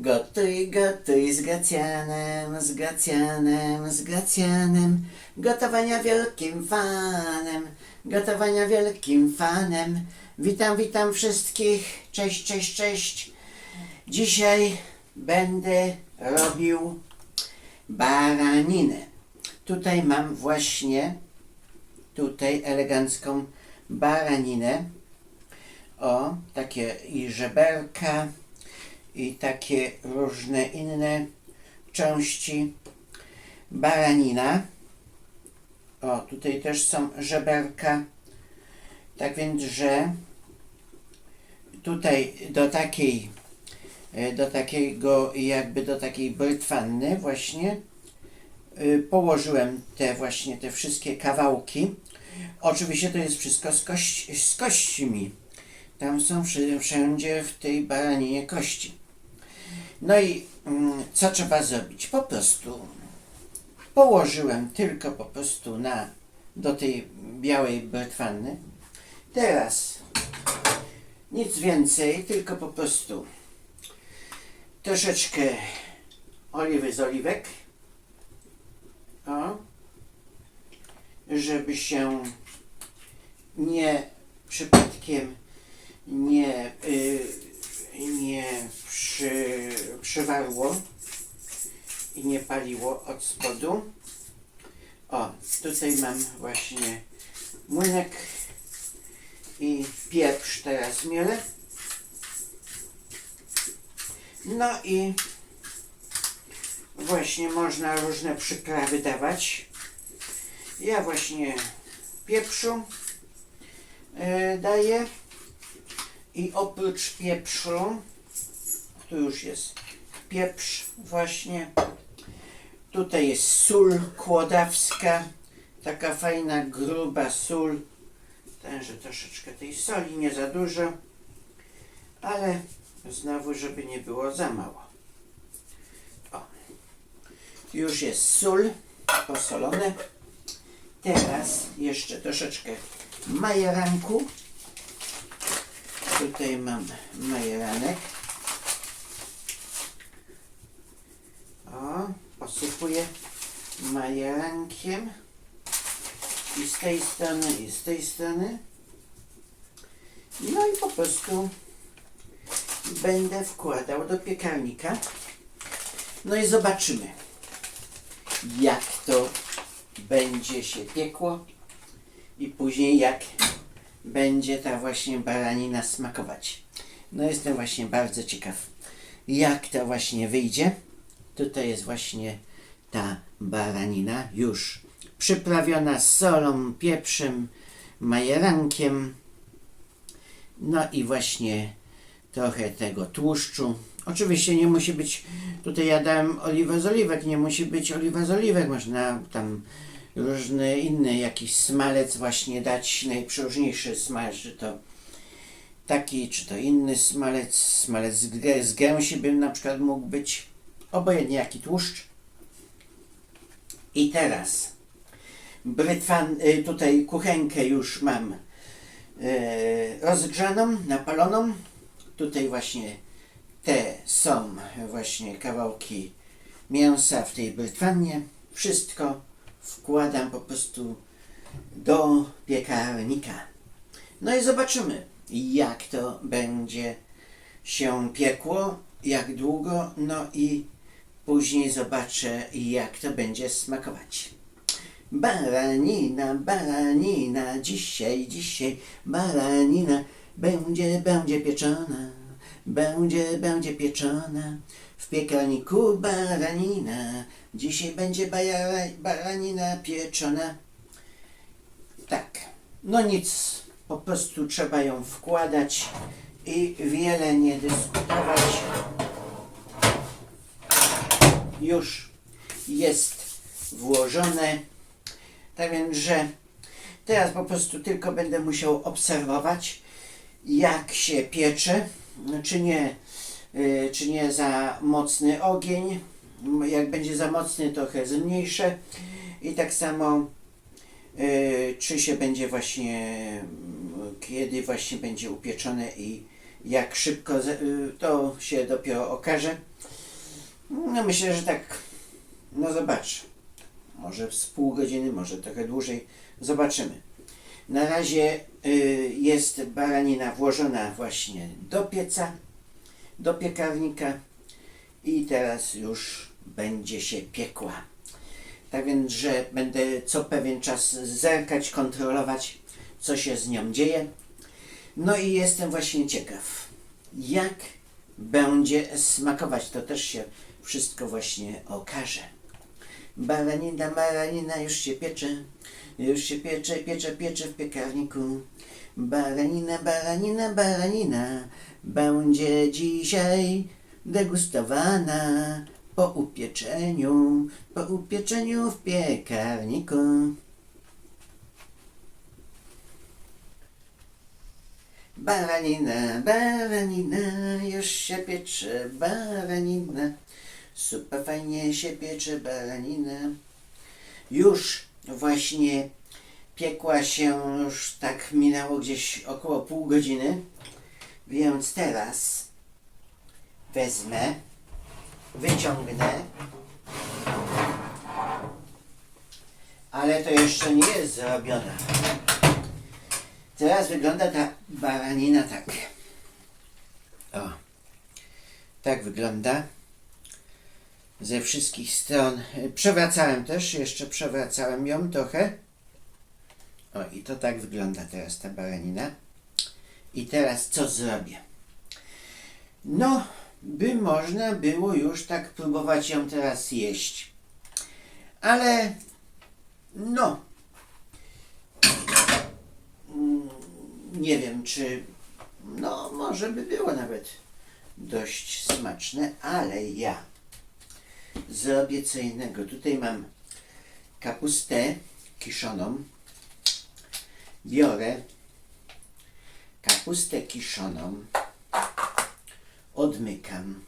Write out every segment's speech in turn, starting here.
Gotuj, gotuj z Gracjanem, z Gracjanem, z Gracjanem. Gotowania wielkim fanem, gotowania wielkim fanem. Witam, witam wszystkich. Cześć, cześć, cześć. Dzisiaj będę robił baraninę. Tutaj mam właśnie tutaj elegancką baraninę. O, takie i żeberka, i takie różne inne części baranina. O, tutaj też są żeberka. Tak więc, że tutaj do takiej, e, do takiego, jakby do takiej brytwanny właśnie y, położyłem te właśnie, te wszystkie kawałki. Oczywiście to jest wszystko z, kości, z kośćmi. Tam są wszędzie w tej baraninie kości. No i mm, co trzeba zrobić? Po prostu położyłem tylko po prostu na, do tej białej brytwanny. Teraz nic więcej, tylko po prostu troszeczkę oliwy z oliwek. O, żeby się nie przypadkiem nie, y, nie przy, przywarło i nie paliło od spodu. O, tutaj mam właśnie młynek i pieprz teraz mielę. No i właśnie można różne przyprawy dawać. Ja właśnie pieprzu y, daję. I oprócz pieprzu, tu już jest pieprz właśnie, tutaj jest sól kłodawska, taka fajna, gruba sól, tenże troszeczkę tej soli, nie za dużo, ale znowu, żeby nie było za mało. O. Już jest sól posolone. Teraz jeszcze troszeczkę majeranku. Tutaj mam majeranek. O, posypuję majerankiem. I z tej strony, i z tej strony. No i po prostu będę wkładał do piekarnika. No i zobaczymy, jak to będzie się piekło i później jak będzie ta właśnie baranina smakować. No jestem właśnie bardzo ciekaw, jak to właśnie wyjdzie. Tutaj jest właśnie ta baranina już przyprawiona solą, pieprzem, majerankiem. No i właśnie trochę tego tłuszczu. Oczywiście nie musi być, tutaj ja dałem oliwę z oliwek, nie musi być oliwa z oliwek, można tam różny inny jakiś smalec właśnie dać, najprzeróżniejszy smalec, czy to taki, czy to inny smalec, smalec z, z gęsi bym na przykład mógł być, obojętnie jaki tłuszcz. I teraz brytwan, y, tutaj kuchenkę już mam y, rozgrzaną, napaloną. Tutaj właśnie te są właśnie kawałki mięsa w tej brytwannie. Wszystko wkładam po prostu do piekarnika. No i zobaczymy, jak to będzie się piekło, jak długo, no i później zobaczę, jak to będzie smakować. Baranina, baranina, dzisiaj, dzisiaj baranina będzie, będzie pieczona, będzie, będzie pieczona. W piekarniku baranina, dzisiaj będzie baranina pieczona. Tak, no nic, po prostu trzeba ją wkładać i wiele nie dyskutować. Już jest włożone. Tak więc, że teraz po prostu tylko będę musiał obserwować, jak się piecze, czy nie, y, czy nie za mocny ogień. Jak będzie za mocny, trochę zmniejszę. I tak samo, y, czy się będzie właśnie, kiedy właśnie będzie upieczone i Jak szybko y, to się dopiero okaże. No myślę, że tak, no zobacz. Może z pół godziny, może trochę dłużej. Zobaczymy. Na razie y, jest baranina włożona właśnie do pieca, do piekarnika i teraz już będzie się piekła. Tak więc, że będę co pewien czas zerkać, kontrolować, co się z nią dzieje. No i jestem właśnie ciekaw, jak będzie smakować. To też się wszystko właśnie okaże. Baranina, baranina już się piecze, już się piecze, piecze, piecze w piekarniku. Baranina, baranina, baranina będzie dzisiaj degustowana po upieczeniu, po upieczeniu w piekarniku. Baranina, baranina, już się piecze baranina. Super fajnie się piecze baranina. Już właśnie piekła się, już tak minęło gdzieś około pół godziny. Więc teraz wezmę, wyciągnę. Ale to jeszcze nie jest zrobione. Teraz wygląda ta baranina tak. O. Tak wygląda. Ze wszystkich stron. Przewracałem też, jeszcze przewracałem ją trochę. O, i to tak wygląda teraz ta baranina. I teraz co zrobię? No, by można było już tak próbować ją teraz jeść. Ale, no, mm, nie wiem, czy, no, może by było nawet dość smaczne, ale ja zrobię co innego. Tutaj mam kapustę kiszoną. Biorę kapustę kiszoną. Odmykam.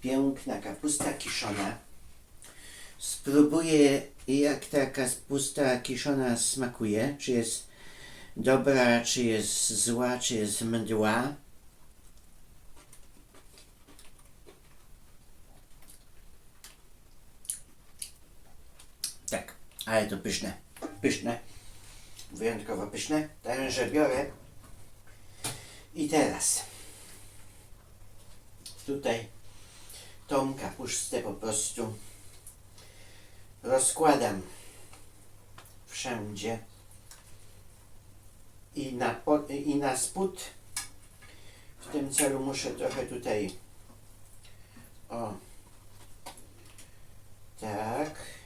Piękna kapusta kiszona. Spróbuję, jak ta kapusta kiszona smakuje. Czy jest dobra, czy jest zła, czy jest mdła. Tak, ale to pyszne. Pyszne. Wyjątkowo pyszne. Także biorę. I teraz tutaj tą kapustę po prostu rozkładam wszędzie i na, i na spód. W tym celu muszę trochę tutaj o tak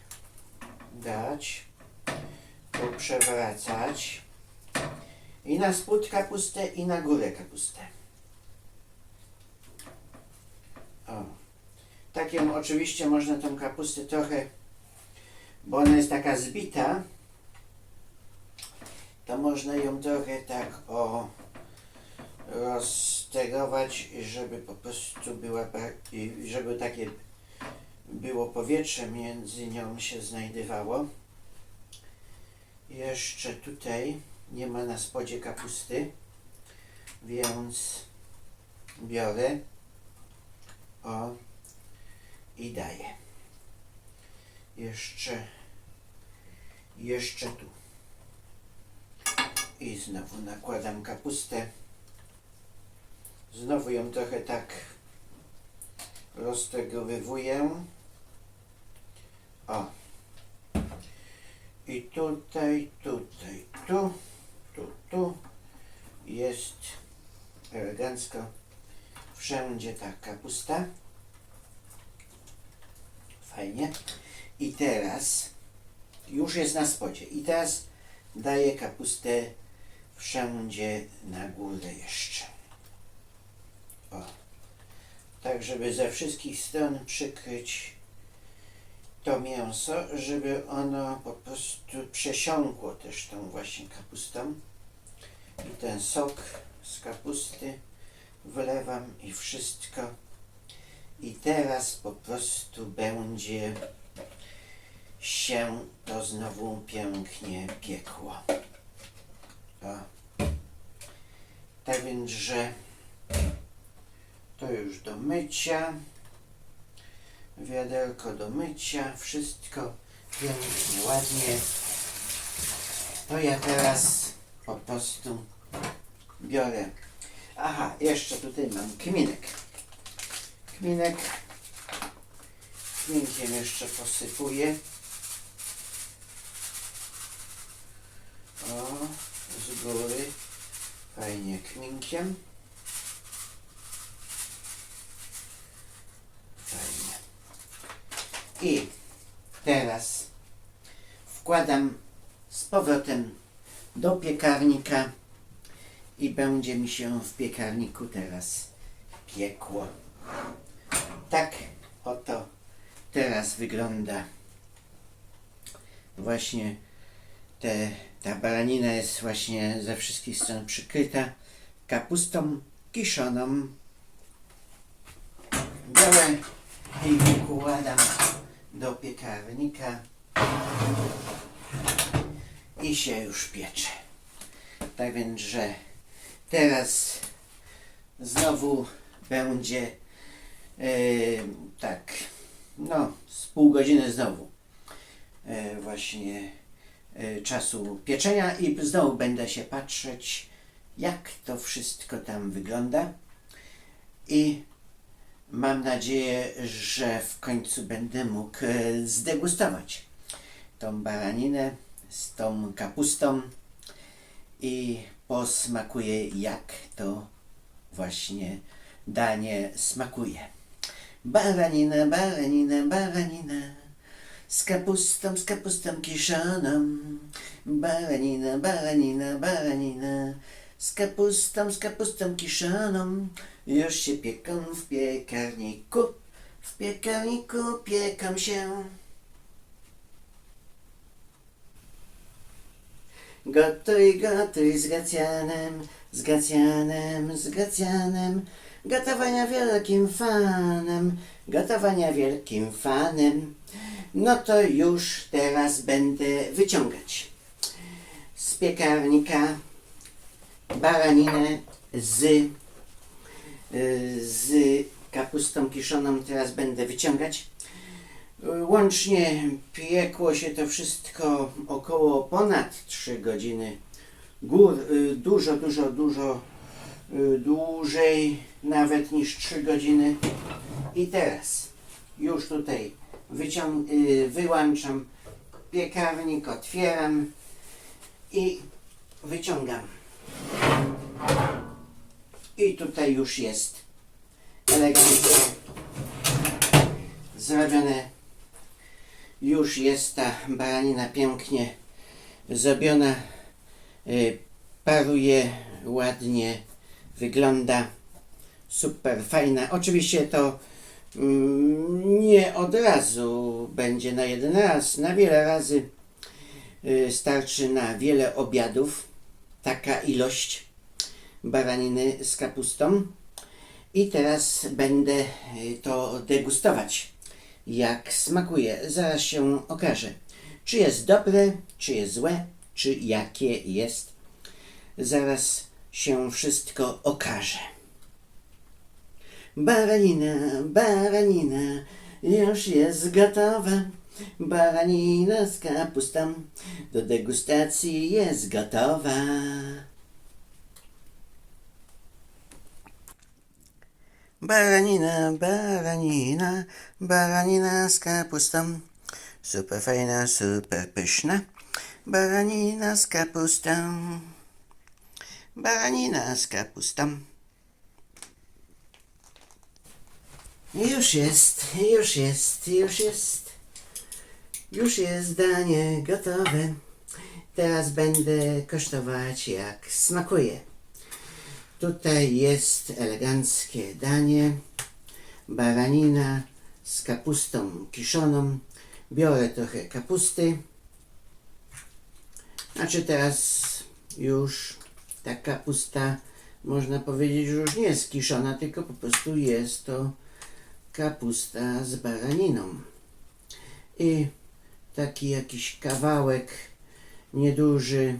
dać, poprzewracać i na spód kapustę i na górę kapustę. O. Tak ją oczywiście można tą kapustę trochę, bo ona jest taka zbita, to można ją trochę tak o roztegować, żeby po prostu była, żeby takie było powietrze między nią się znajdowało. Jeszcze tutaj nie ma na spodzie kapusty, więc biorę o i daję. Jeszcze, jeszcze tu. I znowu nakładam kapustę. Znowu ją trochę tak roztegowywuję. O. I tutaj, tutaj, tu, tu, tu jest elegancko wszędzie ta kapusta. Fajnie. I teraz już jest na spodzie. I teraz daję kapustę wszędzie na górę jeszcze. O. Tak, żeby ze wszystkich stron przykryć to mięso, żeby ono po prostu przesiąkło też tą właśnie kapustą. I ten sok z kapusty wlewam i wszystko. I teraz po prostu będzie się to znowu pięknie piekło. O. Tak więc, że to już do mycia. Wiaderko do mycia. Wszystko pięknie, ładnie. To ja teraz po prostu biorę. Aha, jeszcze tutaj mam kminek. Kminek. Kminkiem jeszcze posypuję. O, z góry. Fajnie kminkiem. Fajnie. I teraz wkładam z powrotem do piekarnika i będzie mi się w piekarniku teraz piekło. Tak oto teraz wygląda właśnie te, ta baranina jest właśnie ze wszystkich stron przykryta kapustą kiszoną. Biorę i wkładam do piekarnika i się już piecze. Tak więc, że teraz znowu będzie e, tak, no, z pół godziny znowu e, właśnie e, czasu pieczenia i znowu będę się patrzeć, jak to wszystko tam wygląda i mam nadzieję, że w końcu będę mógł e, zdegustować tą baraninę z tą kapustą i posmakuję, jak to właśnie danie smakuje. Baranina, baranina, baranina. Z kapustą, z kapustą kiszoną. Baranina, baranina, baranina. Z kapustą, z kapustą kiszoną. Już się pieką w piekarniku. W piekarniku piekam się. Gotuj, gotuj z Gracjanem, z Gracjanem, z Gracjanem. Gotowania wielkim fanem, gotowania wielkim fanem. No to już teraz będę wyciągać z piekarnika baraninę z, z kapustą kiszoną. Teraz będę wyciągać. Łącznie piekło się to wszystko około ponad 3 godziny. Gór, y, dużo, dużo, dużo y, dłużej nawet niż 3 godziny. I teraz już tutaj wyciąg, y, wyłączam piekarnik, otwieram i wyciągam. I tutaj już jest elegancko zrobione. Już jest ta baranina pięknie zrobiona. Y, Paruje ładnie, wygląda super fajna. Oczywiście to mm, nie od razu będzie na jeden raz, na wiele razy y, starczy na wiele obiadów. Taka ilość baraniny z kapustą. I teraz będę y, to degustować jak smakuje. Zaraz się okaże, czy jest dobre, czy jest złe, czy jakie jest. Zaraz się wszystko okaże. Baranina, baranina, już jest gotowa. Baranina z kapustą do degustacji jest gotowa. Baranina, baranina, baranina z kapustą. Super fajna, super pyszna. Baranina z kapustą. Baranina z kapustą. Już jest, już jest, już jest. Już jest danie gotowe. Teraz będę kosztować jak smakuje. Tutaj jest eleganckie danie. Baranina z kapustą kiszoną. Biorę trochę kapusty. Znaczy teraz już ta kapusta można powiedzieć, że już nie jest kiszona, tylko po prostu jest to kapusta z baraniną. I taki jakiś kawałek nieduży,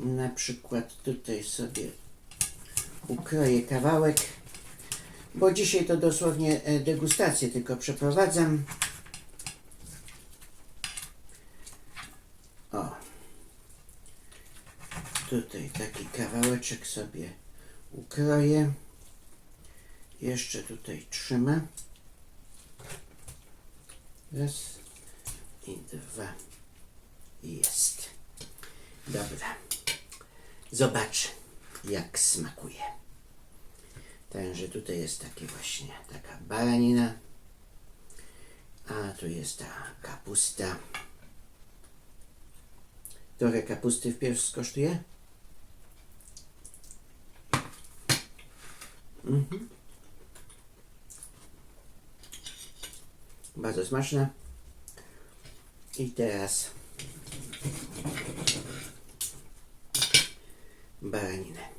na przykład tutaj sobie ukroję kawałek, bo dzisiaj to dosłownie e, degustację tylko przeprowadzam. O, tutaj taki kawałeczek sobie ukroję. Jeszcze tutaj trzymam. Raz i dwa. Jest. Dobra. Zobacz, jak smakuje. Także tutaj jest takie właśnie taka baranina. A tu jest ta kapusta. Trochę kapusty wpierw skosztuję. Mhm. Bardzo smaczne. I teraz baraninę.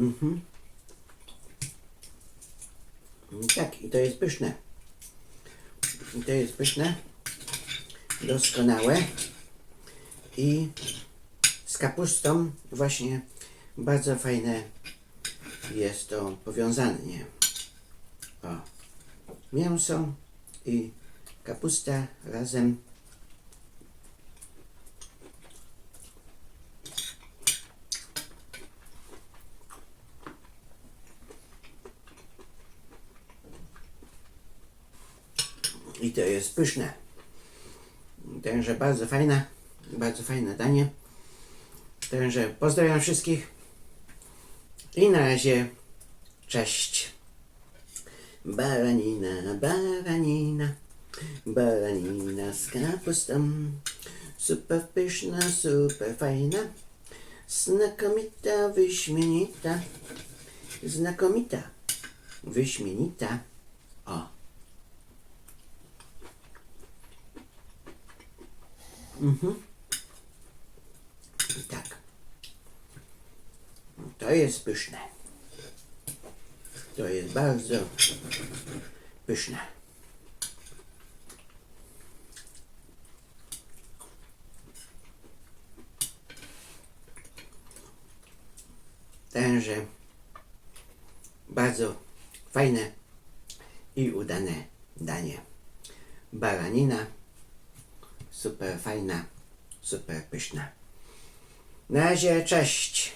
Mhm. Tak, i to jest pyszne. I to jest pyszne, doskonałe i z kapustą właśnie bardzo fajne jest to powiązanie. O, mięso i kapusta razem. I to jest pyszne. Także bardzo fajne, bardzo fajne danie. Także pozdrawiam wszystkich. I na razie cześć. Baranina, baranina, baranina z kapustą. Super pyszna, super fajna. Znakomita, wyśmienita. Znakomita, wyśmienita. O. Mhm. Tak. To jest pyszne. To jest bardzo pyszne. Także bardzo fajne i udane danie. Baranina super fajna, super pyszna. Na razie, cześć.